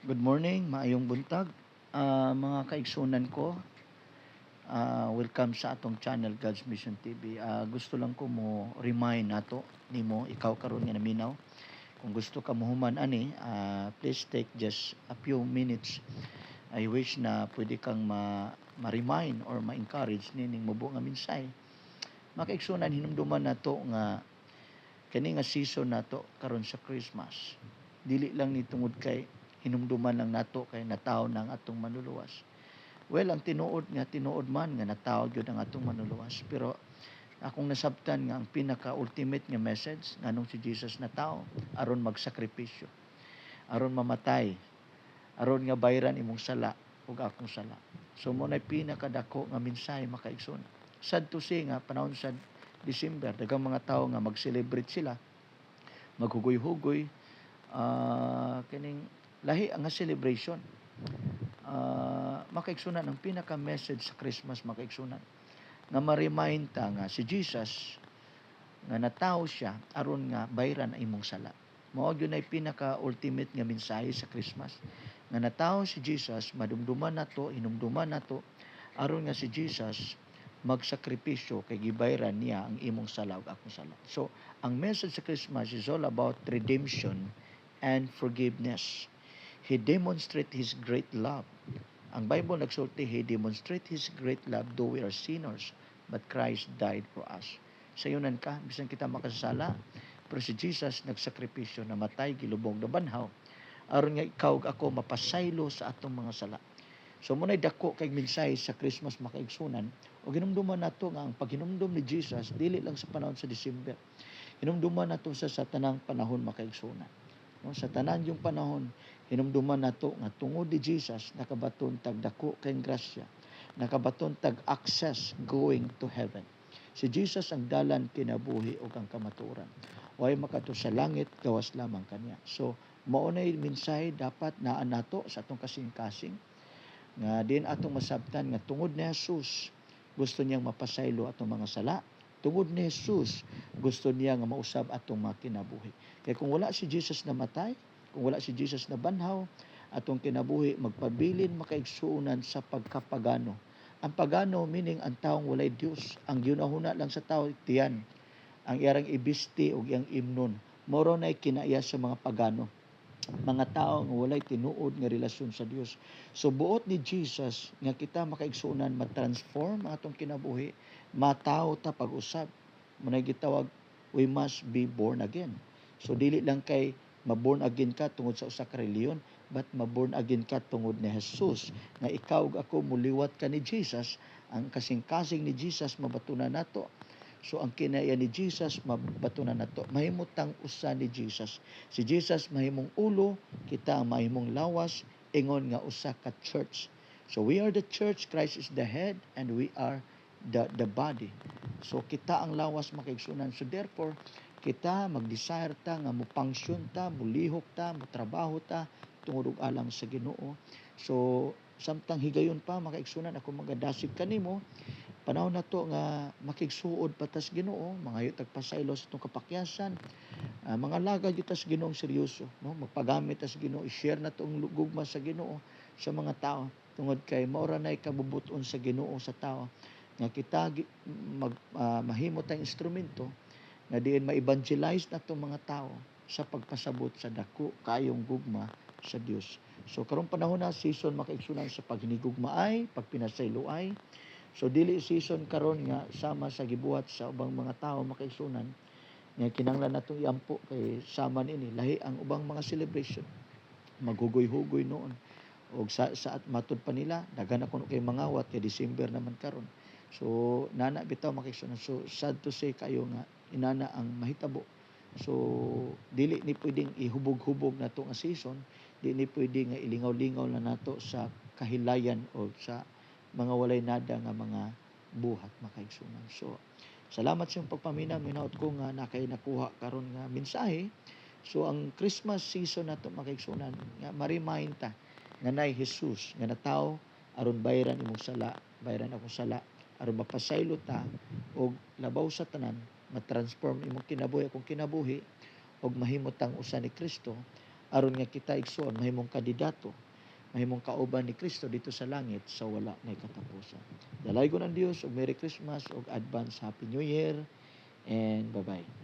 Good morning, maayong buntag. Ah, mga kaigsunan ko, ah, welcome sa atong channel God's Mission TV. Ah, gusto lang ko mo remind nato nimo ikaw karon nga naminaw. Kung gusto ka mohuman ani, ah, please take just a few minutes. I wish na pwede kang ma ma-remind or ma-encourage nining mubo nga minsay. Mga kaigsunan hinumduman nato nga kani nga season nato karon sa Christmas. Dili lang ni tungod kay hinumduman lang nato kay nataw ng atong manluluwas. Well, ang tinuod nga tinuod man nga nataw gyud ang atong manluluwas, pero akong nasabtan nga ang pinaka ultimate nga message nganong si Jesus nataw aron magsakripisyo. Aron mamatay. Aron nga bayran imong sala ug akong sala. So mo na pinaka dako nga mensahe makaigsoon. Sad to say nga panahon sa December, daghang mga tao nga mag-celebrate sila, maghugoy-hugoy, ah kining lahi ang celebration. Ah, makaigsunan ang pinaka message sa Christmas makaigsunan nga ma-remind ta nga si Jesus nga natawo siya aron nga bayran ang imong sala. Mao gyud ay pinaka ultimate nga mensahe sa Christmas nga natawo si Jesus madumduman nato hinumduman nato aron nga si Jesus magsakripisyo kay gibayran niya ang imong sala ug akong sala. So, ang message sa Christmas is all about redemption and forgiveness. He demonstrate His great love. Ang Bible nagsulti, He demonstrate His great love though we are sinners, but Christ died for us. Sa yunan ka, bisan kita makasala, pero si Jesus nagsakripisyo, namatay, gilubong na banhaw, aron nga ikaw ako mapasaylo sa atong mga sala. So muna'y dako kay mensahe sa Christmas makaigsunan o ginumduman nato nga ang paghinumdum ni Jesus dili lang sa panahon sa December. Hinumduman nato sa sa tanang panahon makaigsunan. No, sa tanan yung panahon hinumduman nato nga tungod ni Jesus nakabaton tag dako kay grasya. Nakabaton tag access going to heaven. Si Jesus ang dalan kinabuhi ug ang kamatuoran. Way makato sa langit gawas lamang kaniya. So mao nay mensahe dapat naa nato sa atong kasing-kasing nga din atong masabtan nga tungod ni Jesus gusto niyang mapasaylo atong mga sala tungod ni Jesus gusto niya nga mausab atong mga kinabuhi. Kay kung wala si Jesus na matay kung wala si Jesus na banhaw atong kinabuhi magpabilin makaigsuunan sa pagkapagano. Ang pagano meaning ang taong walay Dios ang ginahuna lang sa tao tiyan. Ang iyang ibisti ug iyang imnon. Moro na kinaiya sa mga pagano. Mga tao nga walay tinuod nga relasyon sa Dios. So buot ni Jesus nga kita makaigsunan ma-transform atong kinabuhi, matawo ta pag-usab. Munay gitawag we must be born again. So dili lang kay maborn again ka tungod sa usa ka reliyon, but maborn again ka tungod ni Jesus nga ikaw ug ako muliwat ka ni Jesus ang kasing-kasing ni Jesus mabatunan nato So ang kinaya ni Jesus mabatunan nato. Mahimutang usa ni Jesus. Si Jesus mahimong ulo, kita mahimong lawas, ingon nga usa ka church. So we are the church, Christ is the head and we are the the body. So kita ang lawas makaigsunan. So therefore, kita mag-desire ta nga mo function ta, mulihok ta, mo trabaho ta tungod alang sa Ginoo. So samtang higayon pa makaigsunan ako magadasig kanimo panahon na to nga makigsuod patas Ginoo mga tagpasaylo sa itong kapakyasan uh, mga laga gyud tas Ginoong seryoso no magpagamit tas Ginoo i-share na tong gugma sa Ginoo sa mga tao tungod kay maura nay kabubuton sa Ginoo sa tao nga kita mag uh, mahimo tayong instrumento nga diin ma-evangelize na itong mga tao sa pagpasabot sa dako kayong gugma sa Dios so karong panahon na season makaigsunan sa paghinigugmaay pagpinasayloay. So dili season karon nga sama sa gibuhat sa ubang mga tao makaigsunan nga kinanglan natong iampo kay sama ini lahi ang ubang mga celebration. Maghugoy-hugoy noon. Og sa, sa at matud pa nila daghan ako kay mangawat kay December naman karon so nana bitaw makaigsunan so sad to say kayo nga inana ang mahitabo so dili ni pwedeng ihubog-hubog nato nga season dili ni pwede nga ilingaw-lingaw na nato sa kahilayan o sa mga walay nada nga mga buhat makaigsunan. So, salamat sa iyong pagpamina. Minaot ko nga na kay nakuha karon nga mensahe. So, ang Christmas season na ito makaigsunan, nga ma-remind ta nga nay Jesus, nga nataw aron bayran imong sala, bayran akong sala, aron mapasaylo ta og labaw sa tanan, ma-transform imong kinabuhi akong kinabuhi og mahimot tang usa ni Kristo aron nga kita igsuon mahimong kandidato mahimong kauban ni Kristo dito sa langit sa wala may katapusan. Dalay ko ng Dios og Merry Christmas ug advance Happy New Year and bye-bye.